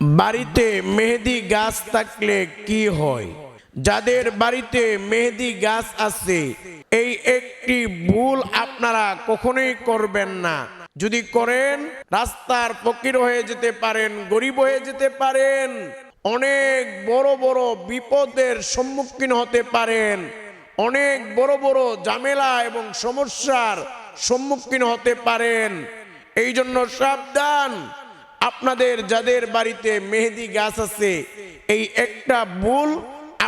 বাড়িতে মেহেদি গাছ থাকলে কি হয়? যাদের বাড়িতে মেহেদি গাছ আছে, এই একটি ভুল আপনারা কখনোই করবেন না। যদি করেন, রাস্তার ফকির হয়ে যেতে পারেন, গরিব হয়ে যেতে পারেন, অনেক বড় বড় বিপদের সম্মুখীন হতে পারেন, অনেক বড় বড় ঝামেলা এবং সমস্যার সম্মুখীন হতে পারেন। এই জন্য সাবধান আপনাদের যাদের বাড়িতে মেহেদি গাছ আছে, এই একটা ভুল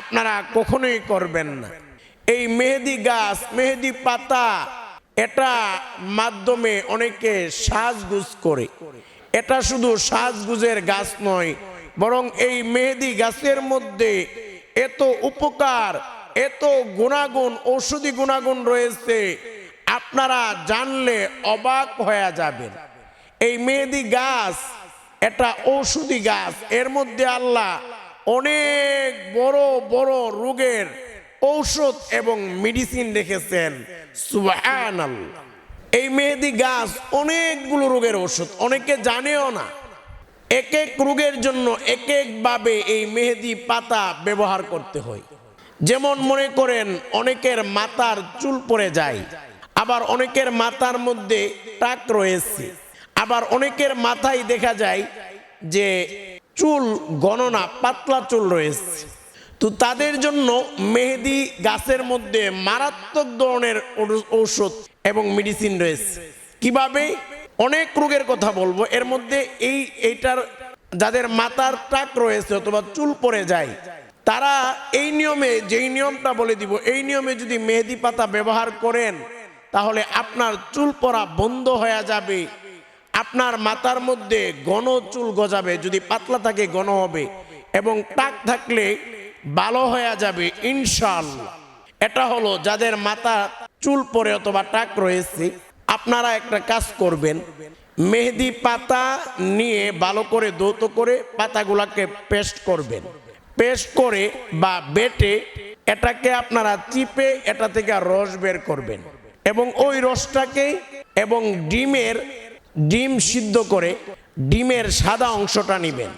আপনারা কখনোই করবেন না। এই মেহেদি গাছ, মেহেদি পাতা, এটা মাধ্যমে অনেকে সাজগুজ করে। এটা শুধু সাজগুজের গাছ নয়, বরং এই মেহেদি গাছের মধ্যে এত উপকার, এত গুণাগুণ, ঔষধি গুণাগুণ রয়েছে, আপনারা জানলে অবাক হয়ে যাবেন। এই মেহেদি গাছ এটা ঔষধি গাছ। এর মধ্যে আল্লাহ অনেক বড় বড় রোগের ঔষধ এবং মেডিসিন রেখেছেন। এই মেহেদি গাছ অনেকগুলো রোগের ওষুধ অনেকে জানেও না। এক এক রোগের জন্য এক একভাবে এই মেহেদি পাতা ব্যবহার করতে হয়। যেমন মনে করেন, অনেকের মাথার চুল পড়ে যায়, আবার অনেকের মাথার মধ্যে টাক রয়েছে। আবার অনেকের মাথায় দেখা যায় যে চুল গণনা, পাতলা চুল রয়েছে। তো তাদের জন্য মেহেদি গাছের মধ্যে মারাত্মক ধরনের ঔষধ এবং মেডিসিন রয়েছে। কীভাবে? অনেক রোগের কথা বলব। এর মধ্যে এই, এইটার যাদের মাথার টাক রয়েছে অথবা চুল পড়ে যায়, তারা এই নিয়মে, যেই নিয়মটা বলে দিব, এই নিয়মে যদি মেহেদি পাতা ব্যবহার করেন, তাহলে আপনার চুল পড়া বন্ধ হয়ে যাবে। আপনার মাথার মধ্যে ঘন চুল গজাবে, যদি পাতলা থাকে ঘন হবে, এবং টাক থাকলে ভালো হয়ে যাবে ইনশাল্লাহ এটা হলো যাদের মাথা চুল পরে অথবা টাক রয়েছে, আপনারা একটা কাজ করবেন, মেহেদি পাতা নিয়ে ভালো করে দৌত করে পাতাগুলাকে পেস্ট করবেন। পেস্ট করে বা বেটে এটাকে আপনারা চিপে এটা থেকে রস বের করবেন, এবং ওই রসটাকে এবং ডিমের ডিম সিদ্ধ করে ডিমের সাদা অংশটা নেবেন।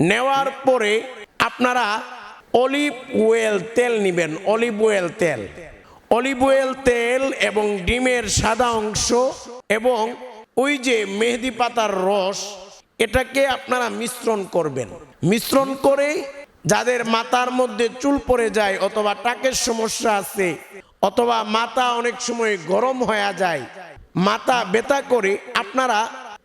নেওয়ার পরে আপনারা অলিভ ওয়েল তেল নেবেন, অলিভ ওয়েল তেল। অলিভ ওয়েল তেল এবং ডিমের সাদা অংশ এবং ওই যে মেহেদি পাতার রস, এটাকে আপনারা মিশ্রণ করবেন। মিশ্রণ করে যাদের মাথার মধ্যে চুল পড়ে যায় অথবা টাকের সমস্যা আছে অথবা মাথা অনেক সময় গরম হয়ে যায় মাথা ব্যথা করে আপনারা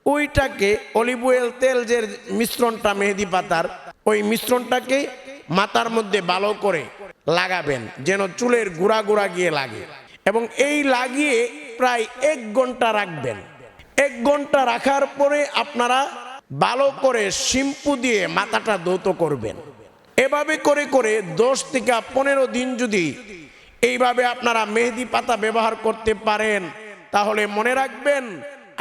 ওইটাকে অলিভ অয়েল তেল যে মিশ্রণটা মেহেদি পাতার, ওই মিশ্রণটাকে মাথার মধ্যে ভালো করে লাগাবেন, যেন চুলের গুড়া গুড়া গিয়ে লাগে। এবং এই লাগিয়ে প্রায় এক ঘণ্টা রাখবেন। এক ঘণ্টা রাখার পরে আপনারা ভালো করে শিম্পু দিয়ে মাথাটা দৌত করবেন। এভাবে করে করে দশ থেকে পনেরো দিন যদি এইভাবে আপনারা মেহেদি পাতা ব্যবহার করতে পারেন তাহলে মনে রাখবেন,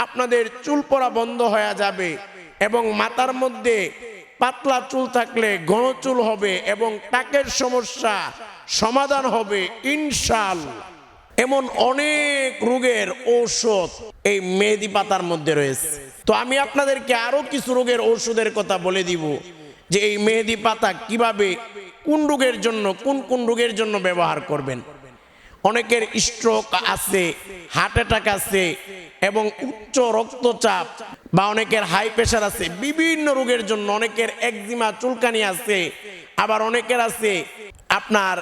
আপনাদের চুল পড়া বন্ধ হয়ে যাবে এবং মাথার মধ্যে পাতলা চুল থাকলে ঘন চুল হবে এবং টাকের সমস্যা সমাধান হবে ইনশাল। এমন অনেক রোগের ঔষধ এই মেহেদি পাতার মধ্যে রয়েছে। তো আমি আপনাদেরকে আরও কিছু রোগের ঔষধের কথা বলে দিব যে এই মেহেদি পাতা কীভাবে কোন রোগের জন্য, কোন কোন রোগের জন্য ব্যবহার করবেন। অনেকের স্ট্রোক আছে হার্ট অ্যাটাক আছে এবং উচ্চ রক্তচাপ বা অনেকের হাই প্রেশার আছে। বিভিন্ন রোগের জন্য অনেকের একজিমা চুলকানি আছে, আবার অনেকের আছে আপনার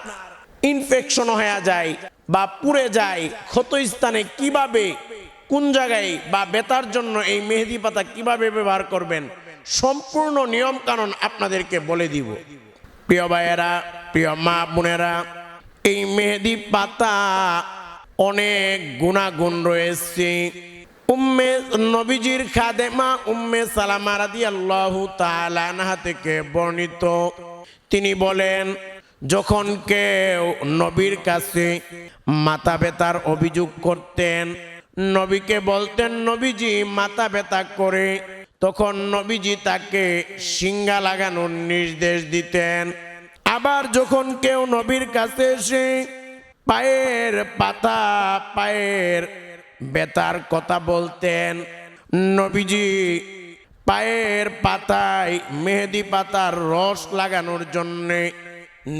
ইনফেকশন হয়ে যায় বা পুড়ে যায় ক্ষত স্থানে কীভাবে, কোন জায়গায় বা বেতার জন্য এই মেহেদি পাতা কীভাবে ব্যবহার করবেন, সম্পূর্ণ নিয়ম কানুন আপনাদেরকে বলে দিব। প্রিয় ভাইয়েরা, প্রিয় মা বোনেরা এই মেহেদি পাতা অনেক গুণাগুণ রয়েছে। উম্মে নবীজির খাদেমা উম্মে সালামা রাদি আল্লাহ তালানহা থেকে বর্ণিত। তিনি বলেন, যখন কেউ নবীর কাছে মাথা ব্যথার অভিযোগ করতেন, নবীকে বলতেন, নবীজি, মাথা ব্যথা করে। তখন নবীজি তাকে সিঙ্গা লাগানোর নির্দেশ দিতেন। আবার যখন কেউ নবীর কাছে এসে পায়ের পাতা, পায়ের বেতার কথা বলতেন, নবীজি পায়ের পাতায় মেহেদি পাতার রস লাগানোর জন্যে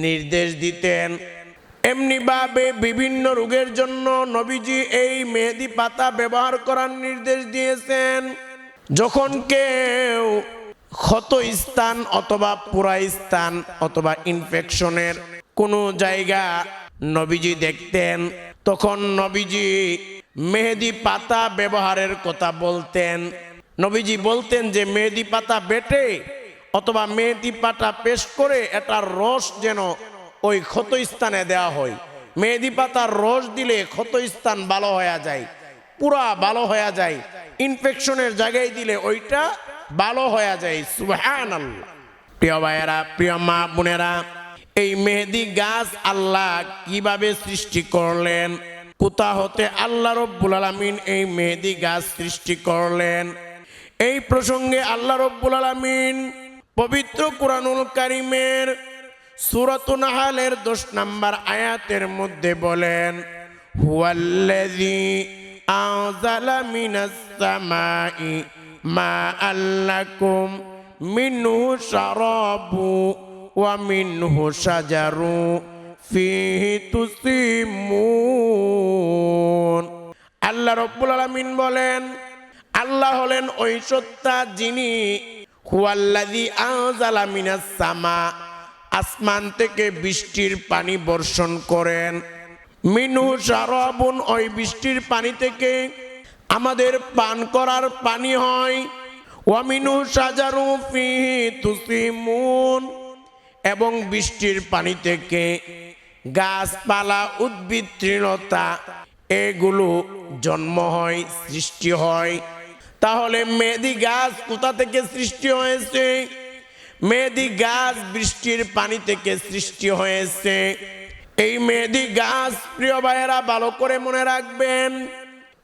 নির্দেশ দিতেন। এমনিভাবে বিভিন্ন রোগের জন্য নবীজি এই মেহেদি পাতা ব্যবহার করার নির্দেশ দিয়েছেন। যখন কেউ ক্ষত স্থান অথবা পুরা স্থান অথবা ইনফেকশনের কোনো জায়গা নবীজি দেখতেন, তখন নবীজি মেহেদি পাতা ব্যবহারের কথা বলতেন। নবীজি বলতেন যে, মেহেদি পাতা বেটে অথবা মেহেদি পাতা পেস্ট করে এটার রস যেন ওই ক্ষত স্থানে দেওয়া হয়। মেহেদি পাতার রস দিলে ক্ষত স্থান ভালো হয়ে যায়, পুরা ভালো হয়ে যায়। ইনফেকশনের জায়গায় দিলে ওইটা ভালো হয়ে যায় সুবহান প্রিয় ভাইয়েরা, প্রিয় মা বোনেরা, এই মেহেদি গাছ আল্লাহ কীভাবে সৃষ্টি করলেন? কোথা হতে আল্লাহ রব্বুল আলমিন এই মেহেদি গাছ সৃষ্টি করলেন? এই প্রসঙ্গে আল্লাহ রব্বুল আলমিন পবিত্র কুরআনুল কারিমের সুরত নাহালের দশ নাম্বার আয়াতের মধ্যে বলেন মিনাস সামাই আল্লাকুম মিনহু শারাবু ওয়া মিনহু শাজারু ফিহি তুসিমুন। আল্লাহ রব্বুল আলামিন বলেন, আল্লাহ হলেন ওই সত্তা যিনি হুয়াল্লাযী আনজালা মিনাস সামা, আসমান থেকে বৃষ্টির পানি বর্ষণ করেন। মিনু সারাবুন ওই বৃষ্টির পানি থেকে আমাদের পান করার পানি হয়। এবং বৃষ্টির পানি থেকে গাছপালা উদ্ভিদ তৃণতা এগুলো জন্ম হয়, সৃষ্টি হয়। তাহলে মেহেদি গাছ কোথা থেকে সৃষ্টি হয়েছে? মেহেদি গাছ বৃষ্টির পানি থেকে সৃষ্টি হয়েছে। এই মেহেদি গাছ প্রিয় ভাইয়েরা ভালো করে মনে রাখবেন।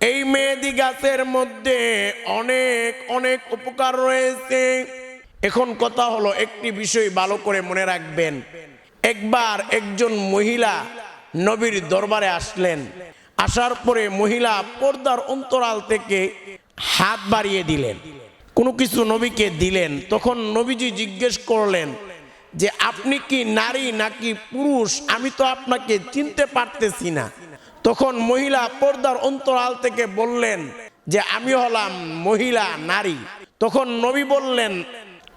এই মেহেদি গাছের মধ্যে অনেক অনেক উপকার রয়েছে। এখন কথা হলো, একটি বিষয় ভালো করে মনে রাখবেন। একবার একজন মহিলা নবীর দরবারে আসলেন। আসার পরে মহিলা পর্দার অন্তরাল থেকে হাত বাড়িয়ে দিলেন। কোনো কিছু নবীকে দিলেন। তখন নবীজি জিজ্ঞেস করলেন যে, আপনি কি নারী নাকি পুরুষ? আমি তো আপনাকে চিনতে পারতেছি না। তখন মহিলা পর্দার অন্তরাল থেকে বললেন যে আমি হলাম মহিলা, নারী। তখন নবী বললেন,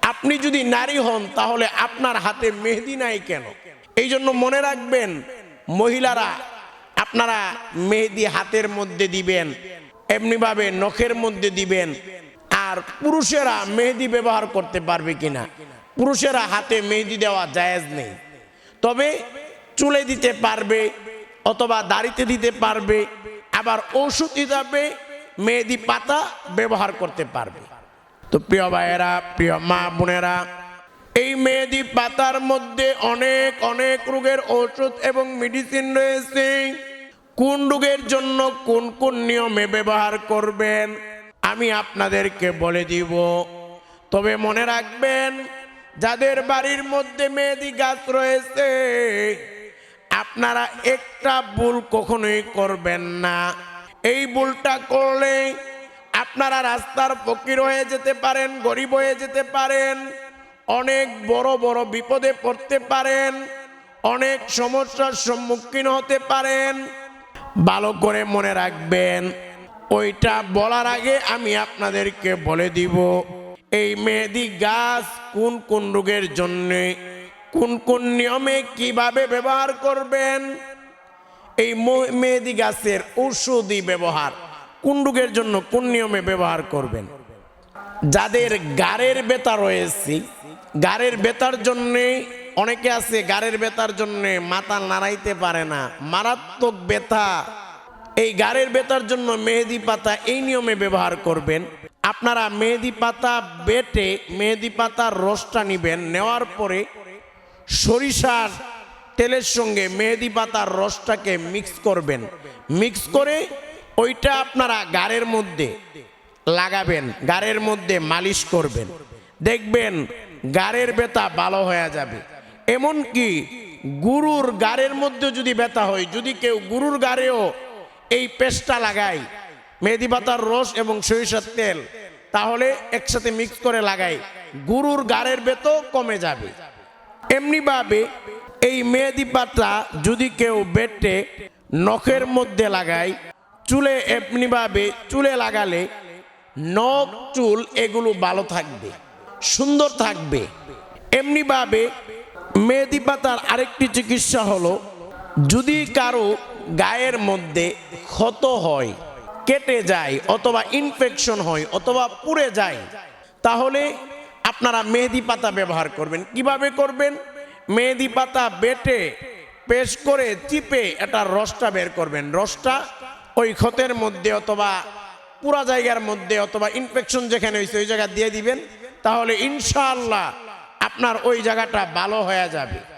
আপনি যদি নারী হন, তাহলে আপনার হাতে মেহেদি নাই কেন? এই জন্য মনে রাখবেন, মহিলারা আপনারা মেহেদি হাতের মধ্যে দিবেন, এমনিভাবে নখের মধ্যে দিবেন, আর পুরুষেরা মেহেদি ব্যবহার করতে পারবে কিনা? পুরুষেরা হাতে মেহেদি দেওয়া জায়েজ নেই। তবে চুলে দিতে পারবে অথবা দাড়িতে দিতে পারবে, আবার ওষুধ হিসাবে মেহেদি পাতা ব্যবহার করতে পারবে। তো প্রিয় ভাইয়েরা, প্রিয় মা বোনেরা, এই মেহেদি পাতার মধ্যে অনেক অনেক রোগের ঔষধ এবং মেডিসিন রয়েছে। কোন রোগের জন্য কোন কোন নিয়মে ব্যবহার করবেন, আমি আপনাদেরকে বলে দিব। তবে মনে রাখবেন, যাদের বাড়ির মধ্যে মেহেদি গাছ রয়েছে আপনারা একটা ভুল কখনোই করবেন না। এই ভুলটা করলে আপনারা রাস্তার ফকির হয়ে যেতে পারেন, গরিব হয়ে যেতে পারেন, অনেক বড় বড় বিপদে পড়তে পারেন, অনেক সমস্যার সম্মুখীন হতে পারেন। ভালো করে মনে রাখবেন, ওইটা বলার আগে আমি আপনাদেরকে বলে দিব, এই মেহেদি গাছ কোন কোন রোগের জন্যে কোন কোন নিয়মে কীভাবে ব্যবহার করবেন? এই মেহেদি গাছের ঔষধি ব্যবহার রোগের জন্য কোন নিয়মে ব্যবহার করবেন? যাদের গাড়ের বেতা রয়েছে, গাড়ের বেতার জন্যে, অনেকে আছে গাড়ের বেতার জন্যে মাথা নাড়াইতে পারে না, মারাত্মক ব্যথা। এই গাড়ের বেতার জন্য মেহেদি পাতা এই নিয়মে ব্যবহার করবেন। আপনারা মেহেদি পাতা বেটে, মেহেদি পাতার রসটা নিবেন, নেওয়ার পরে সরিষার তেলের সঙ্গে মেহেদি পাতার রসটাকে মিক্স করবেন। মিক্স করে ওইটা আপনারা গাড়ের মধ্যে লাগাবেন, গাড়ের মধ্যে মালিশ করবেন। দেখবেন গাড়ের ব্যথা ভালো হয়ে যাবে। এমনকি গুরুর গাড়ের মধ্যে যদি ব্যথা হয়, যদি কেউ গুরুর গাড়েও এই পেস্টটা লাগায়, মেহেদি পাতার রস এবং সরিষার তেল, তাহলে একসাথে মিক্স করে লাগাই গরুর গাড়ের বেতও কমে যাবে। এমনিভাবে এই মেহেদি পাতা যদি কেউ বেটে নখের মধ্যে লাগায়, চুলে এমনিভাবে চুলে লাগালে নখ, চুল এগুলো ভালো থাকবে, সুন্দর থাকবে। এমনিভাবে মেহেদি পাতার আরেকটি চিকিৎসা হলো, যদি কারও গায়ের মধ্যে ক্ষত হয়, কেটে যায় অথবা ইনফেকশন হয় অথবা পুড়ে যায়, তাহলে আপনারা মেহেদি পাতা ব্যবহার করবেন। কীভাবে করবেন? মেহেদি পাতা বেটে পেশ করে চিপে এটা রসটা বের করবেন। রসটা ওই ক্ষতের মধ্যে অথবা পুরা জায়গার মধ্যে অথবা ইনফেকশন যেখানে হয়েছে ওই জায়গা দিয়ে দিবেন। তাহলে ইনশাআল্লাহ আপনার ওই জায়গাটা ভালো হয়ে যাবে।